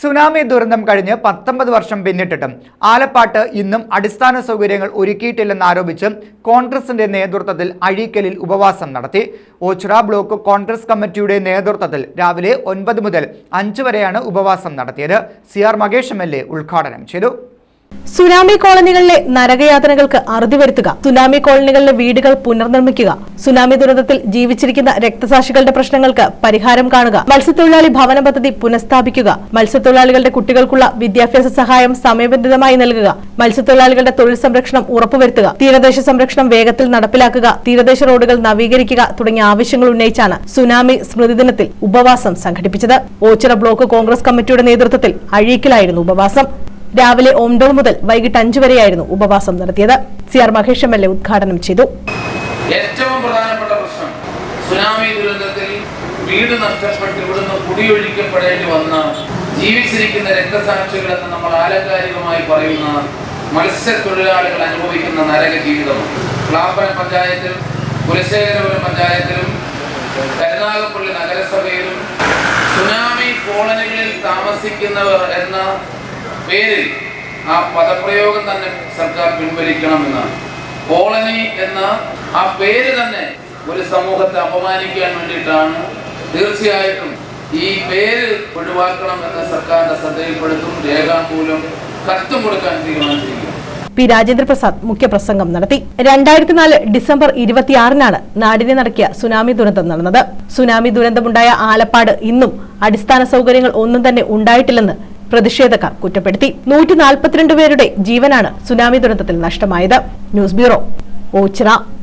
Tsunami ദുരന്തം കഴിഞ്ഞ് പത്തൊമ്പത് വർഷം പിന്നിട്ടിട്ടും ആലപ്പാട്ട് ഇന്നും അടിസ്ഥാന സൗകര്യങ്ങൾ ഒരുക്കിയിട്ടില്ലെന്നാരോപിച്ച് കോൺഗ്രസിന്റെ നേതൃത്വത്തിൽ അഴീക്കലിൽ ഉപവാസം നടത്തി. ഓച്ചിറ ബ്ലോക്ക് കോൺഗ്രസ് കമ്മിറ്റിയുടെ നേതൃത്വത്തിൽ രാവിലെ ഒൻപത് മുതൽ അഞ്ച് വരെയാണ് ഉപവാസം നടത്തിയത്. സി ആർ മകേഷ് എം ഉദ്ഘാടനം ചെയ്തു. സുനാമി കോളനികളിലെ നരകയാതനകൾക്ക് അറുതി വരുത്തുക. സുനാമി കോളനികളിലെ വീടുകൾ പുനർനിർമ്മിക്കുക. സുനാമി ദുരന്തത്തിൽ ജീവിച്ചിരിക്കുന്ന രക്തസാക്ഷികളുടെ പ്രശ്നങ്ങൾക്ക് പരിഹാരം കാണുക. മത്സ്യത്തൊഴിലാളി ഭവന പദ്ധതി പുനഃസ്ഥാപിക്കുക. മത്സ്യത്തൊഴിലാളികളുടെ കുട്ടികൾക്കുള്ള വിദ്യാഭ്യാസ സഹായം സമയബന്ധിതമായി നൽകുക. മത്സ്യത്തൊഴിലാളികളുടെ തൊഴിൽ സംരക്ഷണം ഉറപ്പുവരുത്തുക. തീരദേശ സംരക്ഷണം വേഗത്തിൽ നടപ്പിലാക്കുക. തീരദേശ റോഡുകൾ നവീകരിക്കുക തുടങ്ങിയ ആവശ്യങ്ങൾ ഉന്നയിച്ചാണ് സുനാമി സ്മൃതി ദിനത്തിൽ ഉപവാസം സംഘടിപ്പിച്ചത്. ഓച്ചിറ ബ്ലോക്ക് കോൺഗ്രസ് കമ്മിറ്റിയുടെ നേതൃത്വത്തിൽ അഴീക്കിലായിരുന്നു ഉപവാസം. രാവിലെ ഒമ്പത് മുതൽ വൈകിട്ട് അഞ്ചു വരെയായിരുന്നു ഉപവാസം നടത്തിയത്. C R Mahesh M L A ഉദ്ഘാടനം ചെയ്തു. ഏറ്റവും പ്രധാനപ്പെട്ട പ്രശ്നം സുനാമി ദുരന്തത്തിൽ വീട് നഷ്ടപ്പെട്ട് ഇവിടുന്ന് കുടിയൊഴിക്കപ്പെടേണ്ടി വന്ന ജീവിച്ചിരിക്കുന്ന രക്തസാക്ഷികളെന്ന് നമ്മൾ ആലങ്കാരികമായി പറയുന്ന മത്സ്യത്തൊഴിലാളികൾ അനുഭവിക്കുന്ന നരക ജീവിതമാണ് ക്ലാപ്പര പഞ്ചായത്തിലും കുലശേഖരപുരം പഞ്ചായത്തിലും കരുനാഗപ്പള്ളി നഗരസഭയിലും സുനാമി കോളനികളിൽ താമസിക്കുന്നവർ എന്ന പേരിൽ ആ പദപ്രയോഗം തന്നെ സർക്കാർ പിൻവലിക്കണം എന്നാണ് കോളനി എന്ന ആ പേര് തന്നെ ഒരു സമൂഹത്തെ അപമാനിക്കാൻ വേണ്ടിയിട്ടാണ് തീർച്ചയായിട്ടും ഈ പേര് ഒഴിവാക്കണം എന്ന് സർക്കാരിന്റെ ശ്രദ്ധയിൽപ്പെടുത്തും രേഖാമൂലം കത്തും കൊടുക്കാൻ തീരുമാനിച്ചിരിക്കുന്നു. പി രാജേന്ദ്ര പ്രസാദ് മുഖ്യപ്രസംഗം നടത്തി. രണ്ടായിരത്തി നാല് ഡിസംബർ ഇരുപത്തിയാറിനാണ് നാടിനെ നടക്കിയ സുനാമി ദുരന്തം നടന്നത്. സുനാമി ദുരന്തമുണ്ടായ ആലപ്പാട് ഇന്നും അടിസ്ഥാന സൗകര്യങ്ങൾ ഒന്നും തന്നെ ഉണ്ടായിട്ടില്ലെന്ന് പ്രതിഷേധക്കാർ കുറ്റപ്പെടുത്തി. നൂറ്റി നാൽപ്പത്തിരണ്ട് പേരുടെ ജീവനാണ് സുനാമി ദുരന്തത്തിൽ നഷ്ടമായത്. News bureau Ochira.